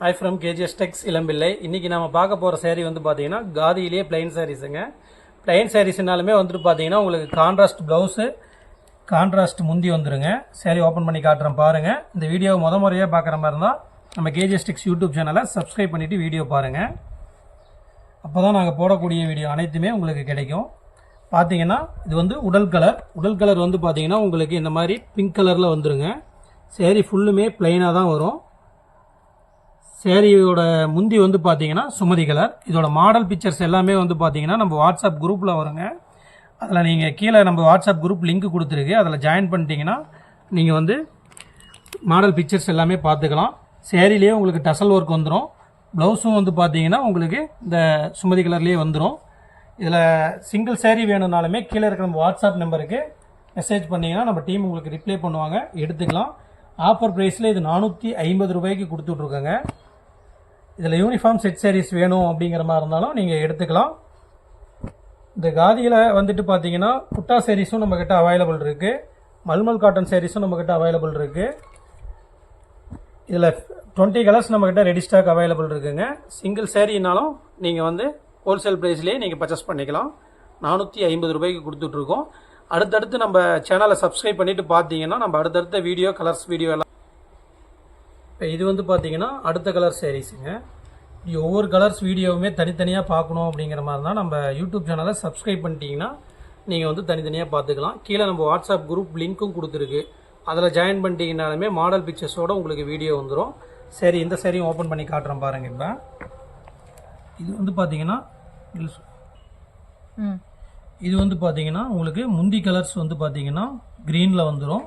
I from KGs டெக்ஸ் இளம்பிள்ளை இன்றைக்கி நம்ம பார்க்க போகிற சேரீ வந்து பார்த்தீங்கன்னா காதியிலேயே பிளைன் சாரீஸுங்க பிளைன் சாரீஸ்னாலுமே வந்துட்டு பார்த்தீங்கன்னா உங்களுக்கு கான்ட்ராஸ்ட் ப்ளவுஸு கான்ட்ராஸ்ட் முந்தி வந்துருங்க. சேரீ ஓப்பன் பண்ணி காட்டுறேன் பாருங்கள் இந்த வீடியோவை முத முறையாக பார்க்குற மாதிரி இருந்தால் நம்ம கேஜிஎஸ் டெக்ஸ் யூடியூப் சேனலை சப்ஸ்கிரைப் பண்ணிவிட்டு வீடியோ பாருங்கள் அப்போ தான் நாங்கள் போடக்கூடிய வீடியோ அனைத்துமே உங்களுக்கு கிடைக்கும். பார்த்தீங்கன்னா இது வந்து உடல் கலர் உடல் கலர் வந்து பார்த்தீங்கன்னா உங்களுக்கு இந்த மாதிரி பிங்க் கலரில் வந்துருங்க. சேரீ ஃபுல்லுமே பிளைனாக தான் வரும். சேரீயோட முந்தி வந்து பார்த்தீங்கன்னா சுமதி கலர். இதோட மாடல் பிக்சர்ஸ் எல்லாமே வந்து பார்த்தீங்கன்னா நம்ம வாட்ஸ்அப் குரூப்பில் வருங்க. அதில் நீங்கள் கீழே நம்ம வாட்ஸ்அப் குரூப் லிங்க் கொடுத்துருக்கு. அதில் ஜாயின் பண்ணிட்டீங்கன்னா நீங்கள் வந்து மாடல் பிக்சர்ஸ் எல்லாமே பார்த்துக்கலாம். சேரீலேயே உங்களுக்கு டசல் ஒர்க் வந்துடும் ப்ளவுஸும் வந்து பார்த்தீங்கன்னா உங்களுக்கு இந்த சுமதி கலர்லேயே வந்துடும் இதில் சிங்கிள் சேரீ வேணும்னாலுமே கீழே இருக்கிற நம்ம வாட்ஸ்அப் நம்பருக்கு மெசேஜ் பண்ணிங்கன்னா நம்ம டீம் உங்களுக்கு ரிப்ளை பண்ணுவாங்க. எடுத்துக்கலாம். ஆஃபர் ப்ரைஸில் இது நானூற்றி ஐம்பது ரூபாய்க்கு கொடுத்துட்ருக்கோங்க. இதில் யூனிஃபார்ம் செட் சாரீஸ் வேணும் அப்படிங்கிற மாதிரி இருந்தாலும் நீங்கள் எடுத்துக்கலாம். இந்த காதியில் வந்துட்டு பார்த்தீங்கன்னா குட்டா சேரீஸும் நம்மக்கிட்ட அவைலபிள் இருக்குது மல்மல் காட்டன் சேரீஸும் நம்மக்கிட்ட அவைலபிள் இருக்குது இதில் டுவெண்ட்டி கலர்ஸ் நம்மக்கிட்ட ரெடி ஸ்டாக் அவைலபிள் இருக்குங்க. சிங்கிள் சேரீனாலும் நீங்கள் வந்து ஹோல்சேல் ப்ரைஸ்லேயே நீங்கள் பர்ச்சேஸ் பண்ணிக்கலாம். நானூற்றி ஐம்பது ரூபாய்க்கு கொடுத்துட்ருக்கோம் அடுத்தடுத்து நம்ம சேனலை சப்ஸ்கிரைப் பண்ணிவிட்டு பார்த்தீங்கன்னா நம்ம அடுத்தடுத்த வீடியோ கலர்ஸ் வீடியோ எல்லாம் இப்போ இது வந்து பார்த்தீங்கன்னா அடுத்த கலர் சாரீஸுங்க ஒவ்வொரு கலர்ஸ் வீடியோவுமே தனித்தனியாக பார்க்கணும் அப்படிங்கிற மாதிரி தான் நம்ம யூடியூப் சேனலை சப்ஸ்கிரைப் பண்ணிட்டீங்கன்னா நீங்கள் வந்து தனித்தனியாக பார்த்துக்கலாம் கீழே நம்ம வாட்ஸ்அப் குரூப் லிங்க்கும் கொடுத்துருக்கு. அதில் ஜாயின் பண்ணிட்டீங்கனாலுமே மாடல் பிக்சர்ஸோட உங்களுக்கு வீடியோ வந்துடும் சரி இந்த சரியும் ஓப்பன் பண்ணி காட்டுறேன் பாருங்க இப்போ. இது வந்து பார்த்தீங்கன்னா இது வந்து பார்த்தீங்கன்னா உங்களுக்கு முந்தி கலர்ஸ் வந்து பார்த்தீங்கன்னா க்ரீனில் வந்துடும்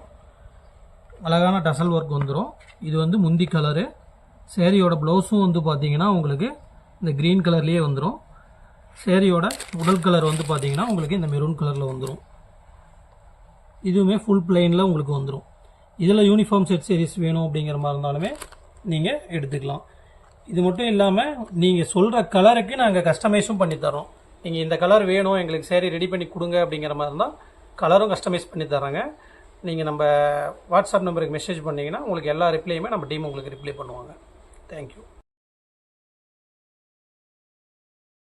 அழகான டசல் ஒர்க் வந்துடும் இது வந்து முந்தி கலரு சேரீயோட ப்ளவுஸும் வந்து பார்த்தீங்கன்னா உங்களுக்கு இந்த க்ரீன் கலர்லேயே வந்துடும் சேரீயோட உடல் கலர் வந்து பார்த்தீங்கன்னா உங்களுக்கு இந்த மெரூன் கலரில் வந்துடும் இதுவுமே ஃபுல் பிளெயினில் உங்களுக்கு வந்துடும் இதில் யூனிஃபார்ம் செட் சீரிஸ் வேணும் அப்படிங்கிற மாதிரி இருந்தாலுமே நீங்கள் எடுத்துக்கலாம். இது மட்டும் இல்லாமல் நீங்கள் சொல்கிற கலருக்கு நாங்கள் கஸ்டமைஸும் பண்ணித்தரோம் நீங்கள் இந்த கலர் வேணும் எங்களுக்கு சேரீ ரெடி பண்ணி கொடுங்க அப்படிங்கிற மாதிரி இருந்தால் கலரும் கஸ்டமைஸ் பண்ணி தராங்க நீங்கள் நம்ம வாட்ஸ்அப் நம்பருக்கு மெசேஜ் பண்ணிங்கன்னா உங்களுக்கு எல்லா ரிப்ளையுமே நம்ம டீம் உங்களுக்கு ரிப்ளை பண்ணுவாங்க. தேங்க்யூ